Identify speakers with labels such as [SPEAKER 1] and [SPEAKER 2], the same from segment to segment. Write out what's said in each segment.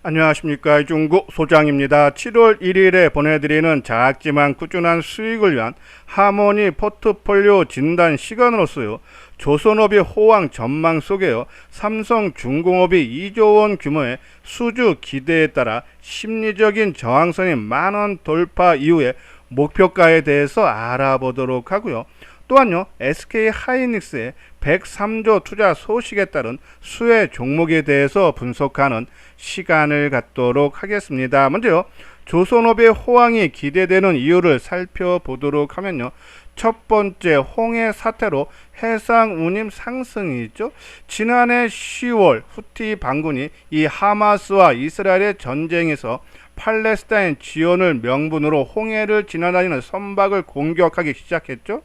[SPEAKER 1] 안녕하십니까 중국 소장입니다. 7월 1일에 보내드리는 작지만 꾸준한 수익을 위한 하모니 포트폴리오 진단 시간으로서요. 조선업의 호황 전망 속에요. 삼성중공업이 2조 원 규모의 수주 기대에 따라 심리적인 저항선이 만원 돌파 이후에 목표가에 대해서 알아보도록 하고요. 또한요, SK 하이닉스의 103조 투자 소식에 따른 수혜 종목에 대해서 분석하는 시간을 갖도록 하겠습니다. 먼저요, 조선업의 호황이 기대되는 이유를 살펴보도록 하면요. 첫 번째, 홍해 사태로 해상 운임 상승이 있죠. 지난해 10월 후티 반군이 이 하마스와 이스라엘의 전쟁에서 팔레스타인 지원을 명분으로 홍해를 지나다니는 선박을 공격하기 시작했죠.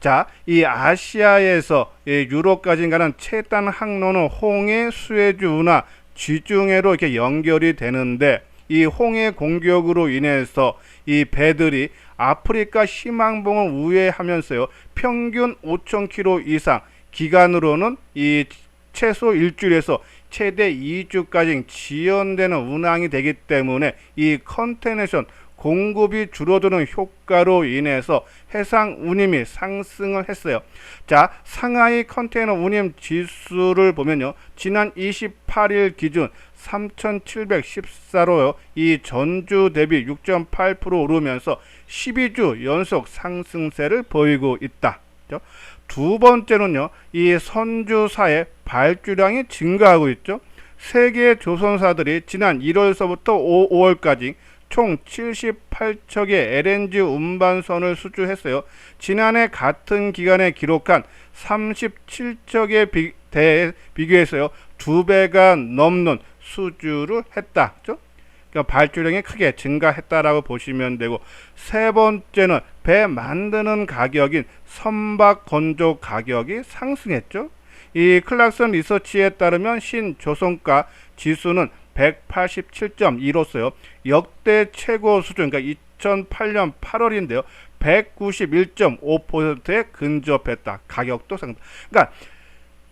[SPEAKER 1] 자, 이 아시아에서 이 유럽까지 가는 최단 항로는 홍해, 수에즈 운하, 지중해로 이렇게 연결이 되는데 이 홍해 공격으로 인해서 이 배들이 아프리카 희망봉을 우회하면서요 평균 5,000km 이상 기간으로는 이 최소 일주일에서 최대 2주까지 지연되는 운항이 되기 때문에 이 컨테이너선 공급이 줄어드는 효과로 인해서 해상 운임이 상승을 했어요. 자, 상하이 컨테이너 운임 지수를 보면요. 지난 28일 기준 3,714로요. 이 전주 대비 6.8% 오르면서 12주 연속 상승세를 보이고 있다. 두 번째는요. 이 선주사의 발주량이 증가하고 있죠. 세계 조선사들이 지난 1월서부터 5, 5월까지 총 78척의 LNG 운반선을 수주했어요. 지난해 같은 기간에 기록한 37척에 비, 대해 비교해서요. 두 배가 넘는 수주를 했다. 그죠? 그러니까 발주량이 크게 증가했다라고 보시면 되고 세 번째는 배 만드는 가격인 선박 건조 가격이 상승했죠. 이 클락슨 리서치에 따르면 신조선가 지수는 187.2로서요. 역대 최고 수준 그러니까 2008년 8월인데요. 191.5%에 근접했다. 가격도 상승. 그러니까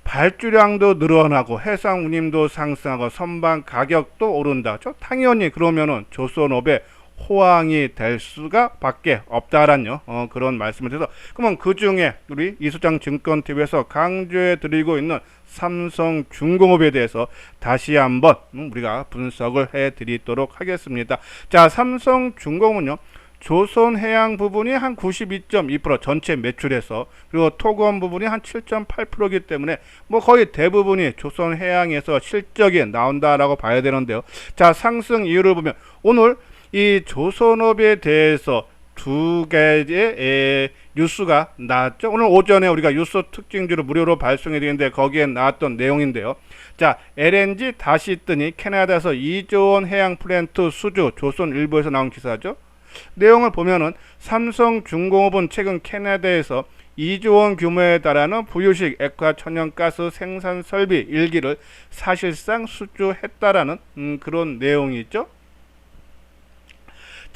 [SPEAKER 1] 발주량도 늘어나고 해상 운임도 상승하고 선반 가격도 오른다. 죠 당연히 그러면은 조선업의 호황이 될 수가 밖에 없다라는 어, 그런 말씀을 드려서 그러면 그 중에 우리 이수장 증권TV에서 강조해 드리고 있는 삼성중공업에 대해서 다시 한번 음, 우리가 분석을 해 드리도록 하겠습니다. 자, 삼성중공업은요. 조선해양 부분이 한 92.2% 전체 매출에서 그리고 토건 부분이 한 7.8%이기 때문에 뭐 거의 대부분이 조선해양에서 실적이 나온다라고 봐야 되는데요. 자 상승 이유를 보면 오늘 이 조선업에 대해서 두 개의 에, 뉴스가 나왔죠. 오늘 오전에 우리가 뉴스 특징주로 무료로 발송해 드리는데 거기에 나왔던 내용인데요. 자, LNG 다시 뜨니 캐나다에서 2조 원 해양 플랜트 수주 조선일보에서 나온 기사죠. 내용을 보면은 삼성중공업은 최근 캐나다에서 2조 원 규모에 달하는 부유식 액화 천연가스 생산 설비 일기를 사실상 수주했다라는 음, 그런 내용이 있죠.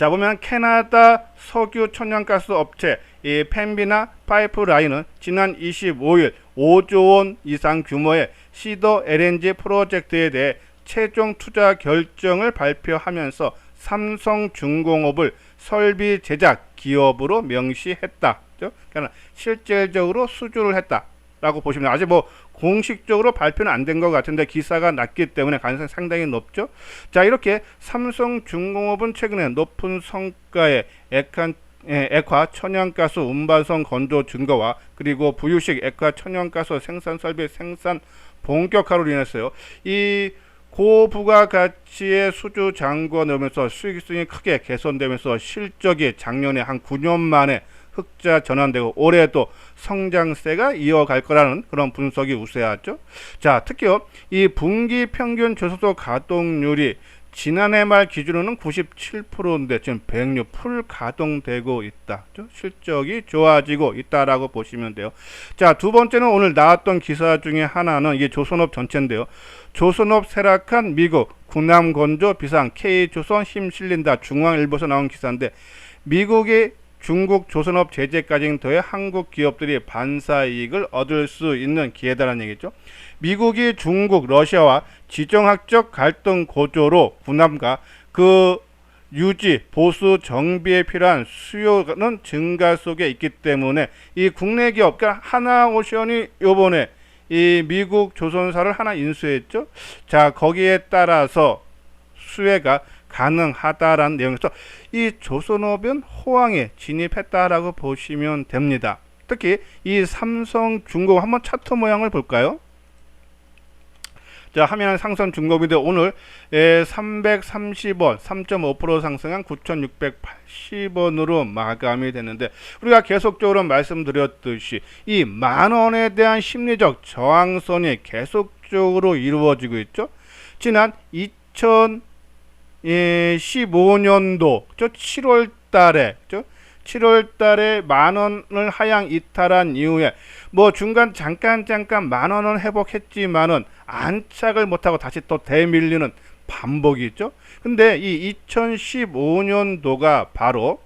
[SPEAKER 1] 자 보면 캐나다 석유 천연가스 업체 이 펜비나 파이프라인은 지난 25일 5조 원 이상 규모의 시더 LNG 프로젝트에 대해 최종 투자 결정을 발표하면서 삼성중공업을 설비 제작 기업으로 명시했다. 그러니까 실질적으로 수주를 했다라고 보시면 아직 뭐 공식적으로 발표는 안 된 것 같은데 기사가 났기 때문에 가능성이 상당히 높죠. 자 이렇게 삼성중공업은 최근에 높은 성과의 액한 예, 액화 천연가스 운반선 건조 증거와 그리고 부유식 액화 천연가스 생산 설비 생산 본격화로 인해서요. 이 고부가 가치의 수주 잔고가 늘면서 수익성이 크게 개선되면서 실적이 작년에 한 9년 만에 흑자 전환되고 올해도 성장세가 이어갈 거라는 그런 분석이 우세하죠. 자, 특히요. 이 분기 평균 조소도 가동률이 지난해 말 기준으로는 97%인데 지금 106 풀 가동되고 있다. 실적이 좋아지고 있다라고 보시면 돼요. 자, 두 번째는 오늘 나왔던 기사 중에 하나는 이게 조선업 전체인데요. 조선업 세락한 미국 군남 건조 비상 K조선 힘 실린다 중앙일보에서 나온 기사인데 미국이 중국 조선업 제재까지 더해 한국 기업들이 반사 이익을 얻을 수 있는 기회다라는 얘기죠. 미국이 중국, 러시아와 지정학적 갈등 고조로 군함과 그 유지, 보수, 정비에 필요한 수요는 증가 속에 있기 때문에 이 국내 기업, 그러니까 하나오션이 요번에 이 미국 조선사를 하나 인수했죠. 자, 거기에 따라서 수혜가 가능하다라는 내용에서 이 조선업은 호황에 진입했다라고 보시면 됩니다. 특히 이 삼성중공 한번 차트 모양을 볼까요? 자, 화면 상선 중공인데 오늘 예, 330원, 3.5% 상승한 9,680원으로 마감이 됐는데 우리가 계속적으로 말씀드렸듯이 이 만 원에 대한 심리적 저항선이 계속적으로 이루어지고 있죠. 지난 2015년도 저 7월 달에 저 7월 달에 만 원을 하향 이탈한 이후에 뭐 중간 잠깐 잠깐 만 원은 회복했지만은 안착을 못하고 다시 또 대밀리는 반복이 있죠. 근데 이 2015년도가 바로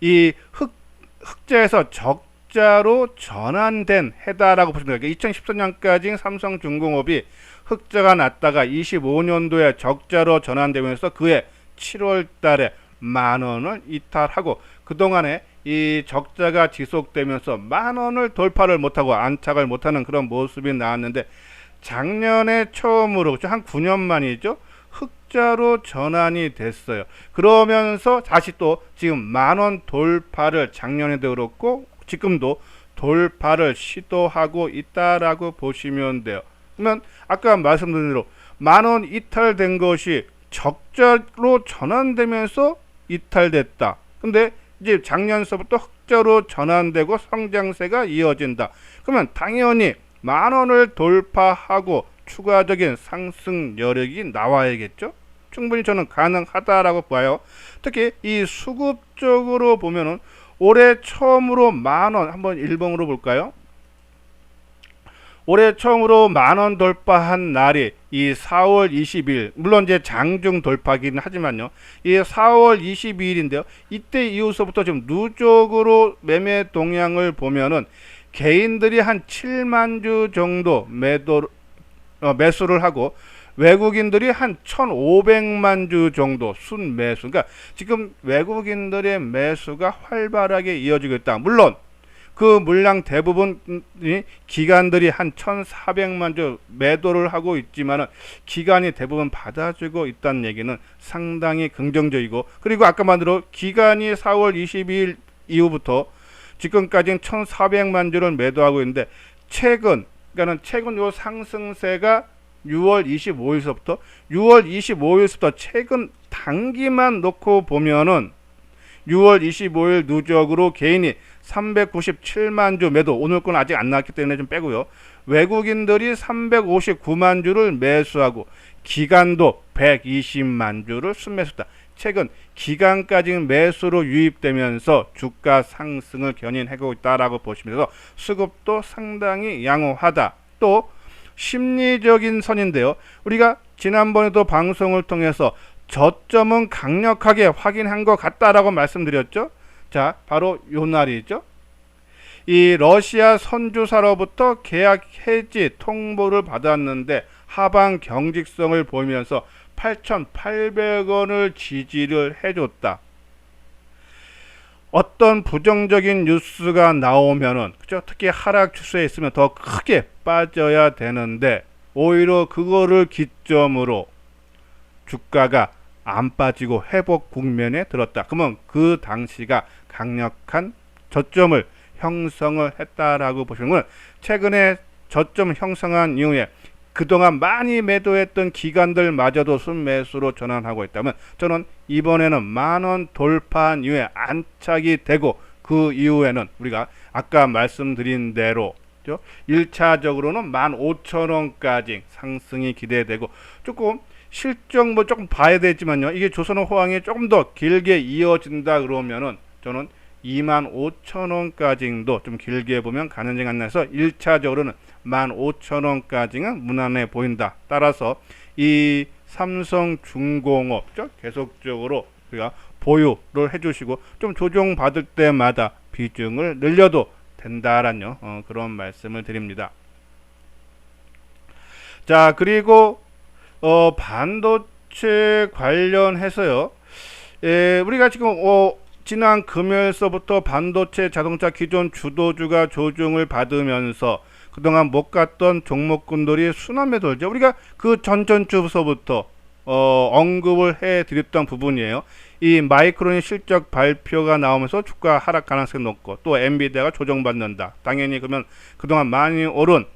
[SPEAKER 1] 이 흑, 흑자에서 적자로 전환된 해다라고 보시면 돼요. 2014년까지 삼성중공업이 흑자가 났다가 25년도에 적자로 전환되면서 그해 7월 달에 만 원을 이탈하고 그동안에 이 적자가 지속되면서 만 원을 돌파를 못하고 안착을 못하는 그런 모습이 나왔는데 작년에 처음으로 그렇죠? 한 9년 만이죠. 흑자로 전환이 됐어요. 그러면서 다시 또 지금 만원 돌파를 작년에도 그렇고 지금도 돌파를 시도하고 있다라고 보시면 돼요. 그러면 아까 말씀드린 대로 만 원 이탈된 것이 적자로 전환되면서 이탈됐다. 근데 이제 작년서부터 흑자로 전환되고 성장세가 이어진다. 그러면 당연히 만 원을 돌파하고 추가적인 상승 여력이 나와야겠죠. 충분히 저는 가능하다라고 봐요. 특히 이 수급 적으로 보면은 올해 처음으로 만 원 한번 일봉으로 볼까요? 올해 처음으로 만원 돌파한 날이 이 4월 20일 물론 이제 장중 돌파기는 하지만요 이 4월 22일인데요 이때 이후서부터 좀 누적으로 매매 동향을 보면은 개인들이 한 7만 주 정도 매도 어, 매수를 하고 외국인들이 한 1,500만 주 정도 순 매수. 그러니까 지금 외국인들의 매수가 활발하게 이어지고 있다. 물론 그 물량 대부분이 기관들이 한 1,400만 주 매도를 하고 있지만은 기관이 대부분 받아주고 있다는 얘기는 상당히 긍정적이고 그리고 아까 말대로 기관이 4월 22일 이후부터 지금까지는 1,400만 주를 매도하고 있는데 최근 그러니까는 최근 요 상승세가 6월 25일서부터 6월 25일부터 최근 단기만 놓고 보면은 6월 25일 누적으로 개인이 397만 주 매도 오늘 건 아직 안 나왔기 때문에 좀 빼고요. 외국인들이 359만 주를 매수하고 기간도 120만 주를 순매수다. 최근 기간까지 매수로 유입되면서 주가 상승을 견인하고 있다라고 보시면서 수급도 상당히 양호하다. 또 심리적인 선인데요. 우리가 지난번에도 방송을 통해서 저점은 강력하게 확인한 것 같다라고 말씀드렸죠. 자, 바로 요 날이죠. 이 러시아 선주사로부터 계약 해지 통보를 받았는데 하방 경직성을 보이면서 8,800원을 지지를 해줬다. 어떤 부정적인 뉴스가 나오면은 그죠? 특히 하락 추세에 있으면 더 크게 빠져야 되는데 오히려 그거를 기점으로 주가가 안 빠지고 회복 국면에 들었다. 그러면 그 당시가 강력한 저점을 형성을 했다라고 보시는 건 최근에 저점 형성한 이후에 그동안 많이 매도했던 기관들마저도 순매수로 전환하고 있다면 저는 이번에는 만원 돌파한 이후에 안착이 되고 그 이후에는 우리가 아까 말씀드린 대로 1차적으로는 15,000원까지 상승이 기대되고 조금 실적 뭐 조금 봐야 되지만요. 이게 조선업 호황이 조금 더 길게 이어진다 그러면은 저는 25,000원까지도 좀 길게 보면 가능성이 안 나서 1차적으로는 15,000원까지는 무난해 보인다. 따라서 이 삼성중공업 계속적으로 우리가 보유를 해주시고 좀 조정 받을 때마다 비중을 늘려도 된다라는 어, 그런 말씀을 드립니다. 자 그리고 어, 반도체 관련해서요. 예, 우리가 지금 어, 지난 금요일서부터 반도체 자동차 기존 주도주가 조정을 받으면서 그동안 못 갔던 종목군들이 순환매 돌죠. 우리가 그 전전주서부터 어, 언급을 해드렸던 부분이에요. 이 마이크론의 실적 발표가 나오면서 주가 하락 가능성이 높고 또 엔비디아가 조정받는다. 당연히 그러면 그동안 많이 오른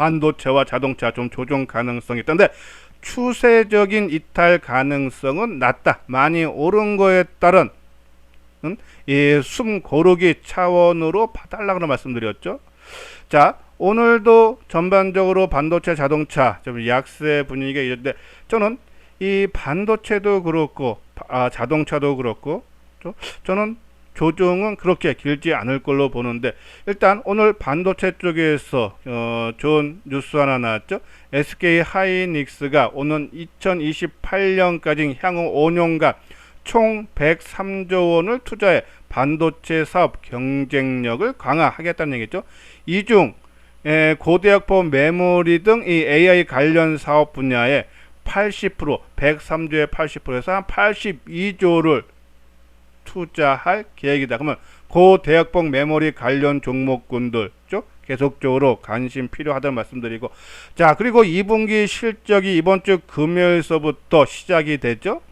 [SPEAKER 1] 반도체와 자동차 좀 조정 가능성이 있던데 추세적인 이탈 가능성은 낮다. 많이 오른 거에 따른 음, 이숨 고르기 차원으로 봐달라고 말씀드렸죠. 자, 오늘도 전반적으로 반도체 자동차 좀 약세 분위기가 이런데 저는 이 반도체도 그렇고 아, 자동차도 그렇고 저, 저는 조정은 그렇게 길지 않을 걸로 보는데 일단 오늘 반도체 쪽에서 어, 좋은 뉴스 하나 나왔죠. SK 하이닉스가 오는 2028년까지 향후 5년간 총 103조 원을 투자해 반도체 사업 경쟁력을 강화하겠다는 얘기죠. 이중 에, 고대역포 메모리 등 이 AI 관련 사업 분야에 80% 103조의 80%에서 한 82조를 투자할 계획이다. 그러면 고대역폭 메모리 관련 종목군들 쪽 계속적으로 관심 필요하다는 말씀드리고 자 그리고 2분기 실적이 이번 주 금요일서부터 시작이 되죠.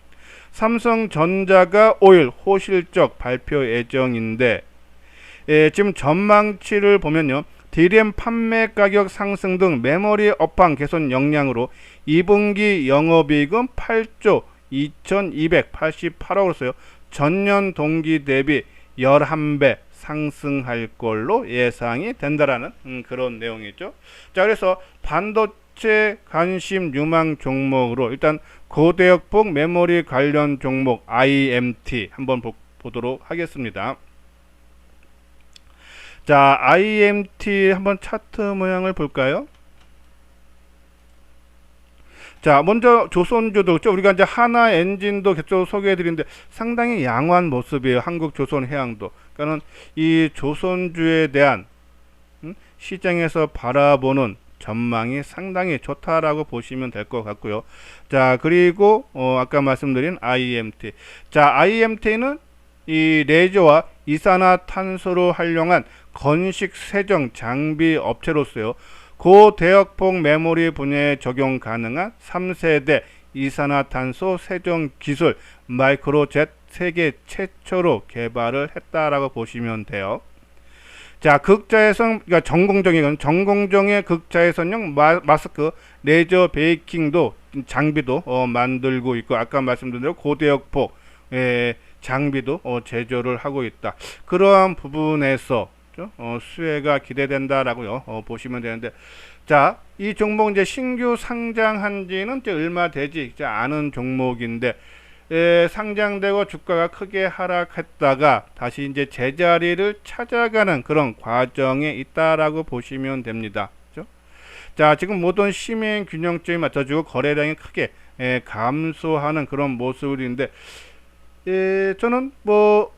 [SPEAKER 1] 삼성전자가 5일 호실적 발표 예정인데 예, 지금 전망치를 보면요. DRAM 판매 가격 상승 등 메모리 업황 개선 역량으로 2분기 영업이익은 8조 2288억으로서요. 전년 동기 대비 11배 상승할 걸로 예상이 된다라는 음, 그런 내용이죠. 자, 그래서 반도체 관심 유망 종목으로 일단 고대역폭 메모리 관련 종목 IMT 한번 보, 보도록 하겠습니다. 자, IMT 한번 차트 모양을 볼까요? 자, 먼저 조선주도 그죠? 우리가 이제 하나 엔진도 계속 소개해 드리는데 상당히 양호한 모습이에요. 한국 조선 해양도. 그러니까는 이 조선주에 대한 음? 시장에서 바라보는 전망이 상당히 좋다라고 보시면 될 것 같고요. 자, 그리고 어, 아까 말씀드린 IMT. 자, IMT는 이 레저와 이산화탄소로 활용한 건식 세정 장비 업체로서요. 고대역폭 메모리 분야에 적용 가능한 3세대 이산화탄소 세정 기술 마이크로젯 세계 최초로 개발을 했다라고 보시면 돼요. 자, 극자외선 그러니까 전공정의 건 전공정의 극자외선용 마, 마스크 레저 베이킹도 장비도 어, 만들고 있고 아까 말씀드린 대로 고대역폭 예, 장비도 어, 제조를 하고 있다. 그러한 부분에서 어, 수혜가 기대된다라고요. 어, 보시면 되는데 자, 이 종목 이제 신규 상장한 지는 이제 얼마 되지 않은 종목인데 에, 상장되고 주가가 크게 하락했다가 다시 이제 제자리를 찾아가는 그런 과정에 있다라고 보시면 됩니다. 그렇죠? 자, 지금 모든 시민 균형점이 맞춰지고 거래량이 크게 에, 감소하는 그런 모습인데 에, 저는 뭐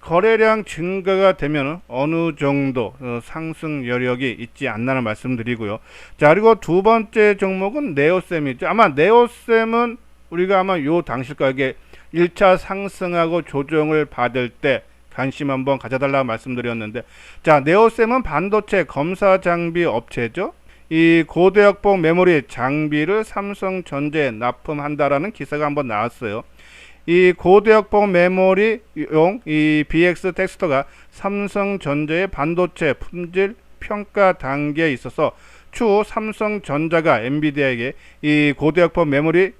[SPEAKER 1] 거래량 증가가 되면 어느 정도 어, 상승 여력이 있지 않나는 말씀드리고요. 자, 그리고 두 번째 종목은 네오셈이죠. 아마 네오셈은 우리가 아마 요 당시 가격에 1차 상승하고 조정을 받을 때 관심 한번 가져달라고 말씀드렸는데 자 네오셈은 반도체 검사 장비 업체죠 이 고대역폭 메모리 장비를 삼성전자에 납품한다라는 기사가 한번 나왔어요 이 고대역폭 메모리용 이 BX 텍스터가 삼성전자의 반도체 품질 평가 단계에 있어서 추후 삼성전자가 엔비디아에게 이 고대역폭 메모리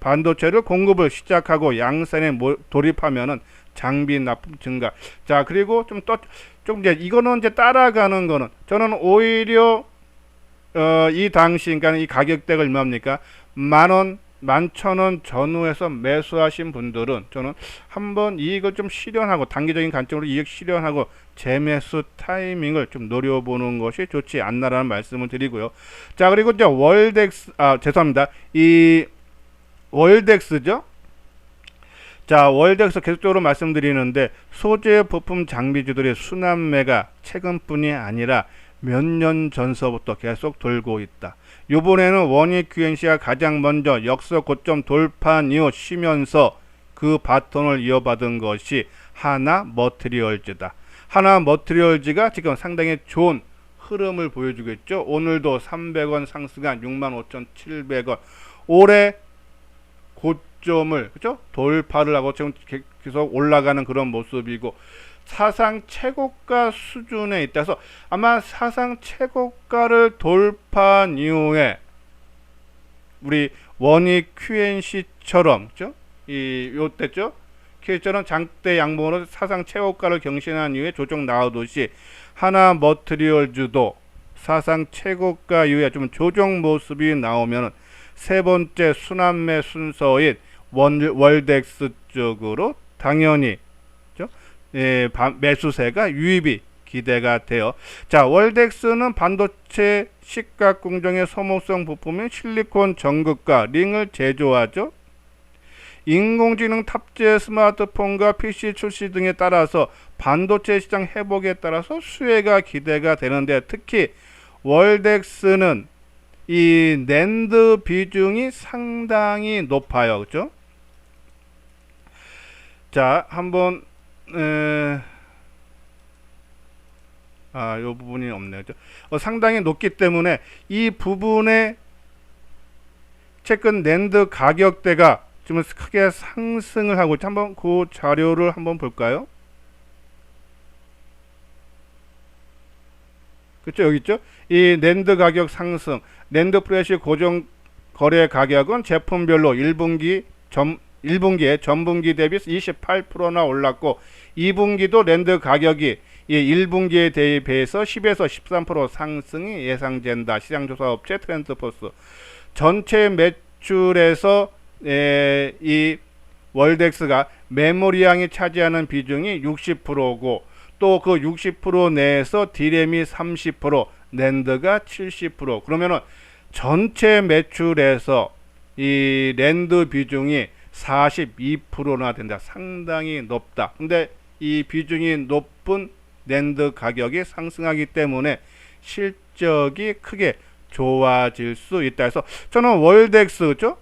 [SPEAKER 1] 반도체를 공급을 시작하고 양산에 돌입하면은 장비 납품 증가. 자, 그리고 좀 또 좀 이제 이거는 이제 따라가는 거는 저는 오히려 어, 이 당시 그러니까 이 가격대가 얼마입니까? 만 원, 만천 원 전후에서 매수하신 분들은 저는 한번 이익을 좀 실현하고 단기적인 관점으로 이익 실현하고 재매수 타이밍을 좀 노려보는 것이 좋지 않나라는 말씀을 드리고요. 자, 그리고 이제 월덱스 아 죄송합니다. 이 월덱스죠. 자, 월드에서 계속적으로 말씀드리는데 소재 부품 장비주들의 순환매가 최근뿐이 아니라 몇 년 전서부터 계속 돌고 있다. 이번에는 원익 QNC가 가장 먼저 역사 고점 돌파한 이후 쉬면서 그 바톤을 이어받은 것이 하나 머트리얼즈다. 하나 머트리얼즈가 지금 상당히 좋은 흐름을 보여주고 있죠. 오늘도 300원 상승한 65,700원. 올해 고점을 그죠? 돌파를 하고 지금 계- 계속 올라가는 그런 모습이고 사상 최고가 수준에 있다서 아마 사상 최고가를 돌파한 이후에 우리 원익 QNC처럼 그죠? 이 요때죠? KC처럼 장대 양봉으로 사상 최고가를 경신한 이후에 조정 나오듯이 하나 머트리얼즈도 사상 최고가 이후에 좀 조정 모습이 나오면 세 번째 순환매 순서인 원, 월덱스 쪽으로 당연히? 예, 바- 매수세가 유입이 기대가 돼요. 자, 월덱스는 반도체 식각 공정의 소모성 부품인 실리콘 전극과 링을 제조하죠. 인공지능 탑재 스마트폰과 PC 출시 등에 따라서 반도체 시장 회복에 따라서 수혜가 기대가 되는데 특히 월덱스는 이 낸드 비중이 상당히 높아요. 그죠? 자, 한번 에... 아, 요 부분이 없네요. 어, 상당히 높기 때문에 이 부분에 최근 낸드 가격대가 지금 크게 상승을 하고 있죠. 한번 그 자료를 한번 볼까요? 그렇죠 여기 있죠 이 낸드 가격 상승 낸드 프레시 고정 거래 가격은 제품별로 1분기 점 1분기에 전분기 대비 28%나 올랐고 2분기도 랜드 가격이 이 1분기에 대비해서 10에서 13% 상승이 예상된다. 시장조사업체 트렌드포스 전체 매출에서 에, 이 월덱스가 메모리양이 차지하는 비중이 60%고 또 그 60% 내에서 디램이 30%, 랜드가 70%. 그러면은 전체 매출에서 이 랜드 비중이 42%나 된다. 상당히 높다. 근데 이 비중이 높은 랜드 가격이 상승하기 때문에 실적이 크게 좋아질 수 있다 해서 저는 월덱스죠.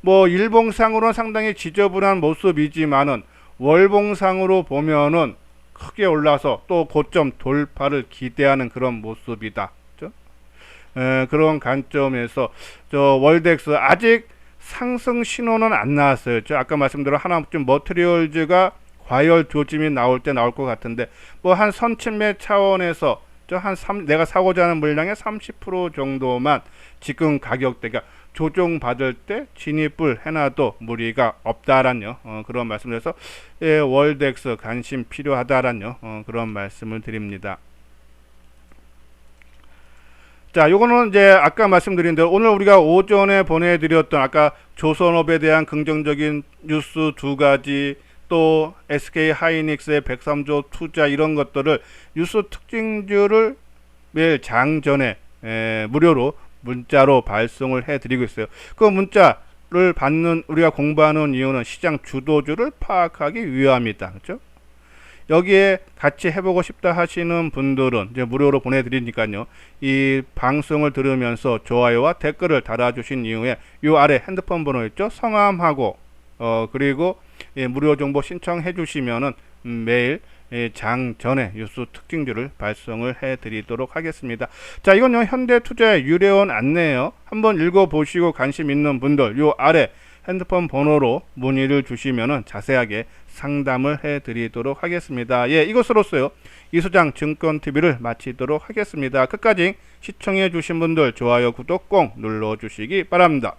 [SPEAKER 1] 뭐 일봉상으로는 상당히 지저분한 모습이지만은 월봉상으로 보면은 크게 올라서 또 고점 돌파를 기대하는 그런 모습이다. 에, 그런 관점에서 저 월덱스 아직 상승 신호는 안 나왔어요. 저 아까 말씀드린 하나쯤 머트리얼즈가 과열 조짐이 나올 때 나올 것 같은데 뭐 한 선침매 차원에서 저한 내가 사고자 하는 물량의 30% 정도만 지금 가격대가 조정 받을 때 진입을 해놔도 무리가 없다란요 어, 그런 말씀드려서 예, 월덱스 관심 필요하다란요 어, 그런 말씀을 드립니다. 자, 요거는 이제 아까 말씀드린 대로 오늘 우리가 오전에 보내드렸던 아까 조선업에 대한 긍정적인 뉴스 두 가지 또 SK 하이닉스의 103조 투자 이런 것들을 뉴스 특징주를 매일 장전에 에, 무료로 문자로 발송을 해드리고 있어요. 그 문자를 받는 우리가 공부하는 이유는 시장 주도주를 파악하기 위함이다. 그렇죠? 여기에 같이 해보고 싶다 하시는 분들은 이제 무료로 보내드리니까요. 이 방송을 들으면서 좋아요와 댓글을 달아주신 이후에 요 아래 핸드폰 번호 있죠? 성함하고 어 그리고 예, 무료 정보 신청해 주시면은 음, 매일 예, 장 전에 뉴스 특징주를 발송을 해 드리도록 하겠습니다. 자, 이건요, 현대투자의 유료원 안내예요. 한번 읽어보시고 관심 있는 분들, 요 아래 핸드폰 번호로 문의를 주시면은 자세하게 상담을 해 드리도록 하겠습니다. 예, 이것으로써요. 이수장 증권TV를 마치도록 하겠습니다. 끝까지 시청해 주신 분들 좋아요, 구독 꼭 눌러 주시기 바랍니다.